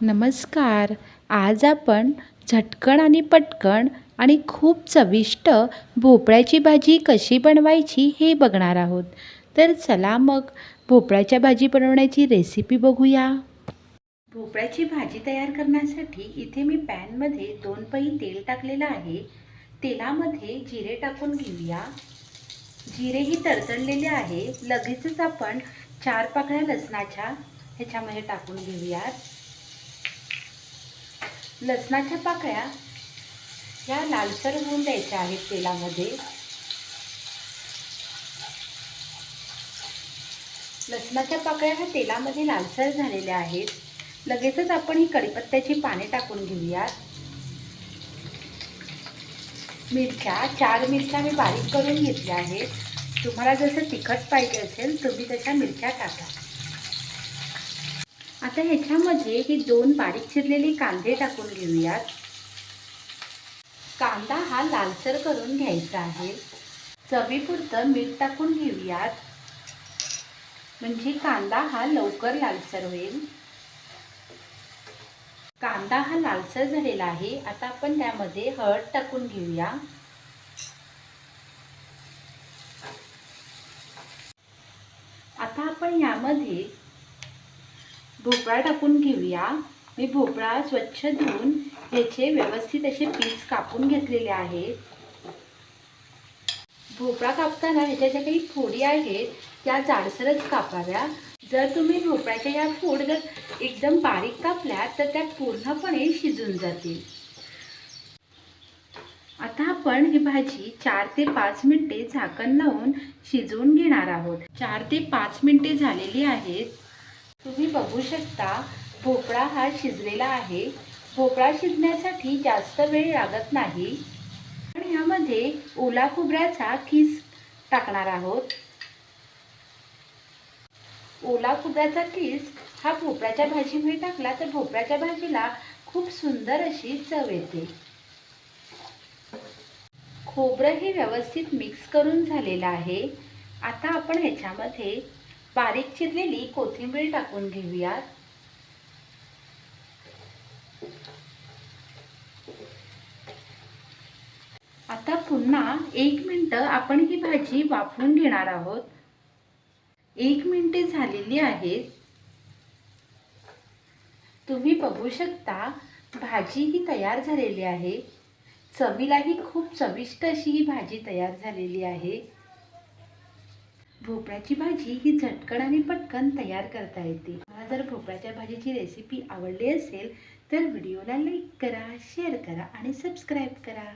नमस्कार. आज आपण झटकन आणि पटकन आणि खूप चविष्ट भोपळ्याची भाजी कशी बनवायची हे बघणार आहोत. तर चला मग भोपळ्याच्या भाजी बनवण्याची रेसिपी बघूया. भोपळ्याची भाजी तयार करण्यासाठी इथे मी पॅनमध्ये दोन पै तेल टाकलेलं आहे. तेलामध्ये जिरे टाकून घेऊया. जिरे ही तडतडलेले आहे. लगेचच आपण चार पाकळ्या लसणाच्या ह्याच्यामध्ये टाकून घेऊयात. लसणाच्या पाकळ्या या लालसर होऊन द्यायच्या आहेत तेलामध्ये. लसणाच्या पाकळ्या ह्या तेलामध्ये लालसर झालेल्या आहेत. लगेचच आपण ही कढीपत्त्याची पाने टाकून घेऊयात. मिरच्या चार मिरच्या मी बारीक करून घेतल्या आहेत. तुम्हाला जसं तिखट पाहिजे असेल तुम्ही तशा मिरच्या टाका. आता ह्याच्यामध्ये ही दोन बारीक चिरलेले कांदे टाकून घेऊयात. कांदा हा लालसर करून घ्यायचा आहे. चवीपुरतं मीठ टाकून घेऊयात. म्हणजे कांदा हा लवकर लालसर होईल. कांदा हा लालसर झालेला आहे. आता आपण त्यामध्ये हळद टाकून घेऊया. आता आपण यामध्ये भोपळा टाकून घेऊया. मी भोपळा स्वच्छ धुवून ह्याचे व्यवस्थित असे पीस कापून घेतलेले आहेत. भोपळा कापताना ह्याच्या ज्या काही फोडी आहेत त्या जाडसरच कापाव्या. जर तुम्ही भोपळ्याच्या या फोड जर एकदम बारीक कापल्या तर त्या पूर्णपणे शिजून जातील. आता आपण ही भाजी चार ते पाच मिनिटे झाकण लावून शिजवून घेणार आहोत. चार ते पाच मिनिटे झालेली आहेत. तुम्ही बघू शकता भोपळा हा शिजलेला आहे. भोपळा शिजण्यासाठी जास्त वेळ लागत नाही. पण ह्यामध्ये ओला खोबऱ्याचा खीस टाकणार आहोत. ओला खोबऱ्याचा किस हा भोपळ्याच्या भाजीमध्ये टाकला तर भोपळ्याच्या भाजीला खूप सुंदर अशी चव येते. खोबरं हे व्यवस्थित मिक्स करून झालेलं आहे. आता आपण ह्याच्यामध्ये बारीक चिरलेली कोथिंबीर टाकून घेऊयात. आता पुन्हा एक मिनटं आपण ही भाजी वाफवून घेणार आहोत. एक मिनटे झालेली आहेत. तुम्ही बघू शकता भाजी ही तयार झालेली आहे. चवीलाही खूप चविष्ट अशी ही भाजी तयार झालेली आहे. भोपळ्याची भाजी ही झटकन आणि पटकन तयार करता येते. मला जर भोपळ्याच्या भाजीची रेसिपी आवडली असेल तर व्हिडिओला लाईक करा शेअर करा आणि सबस्क्राईब करा.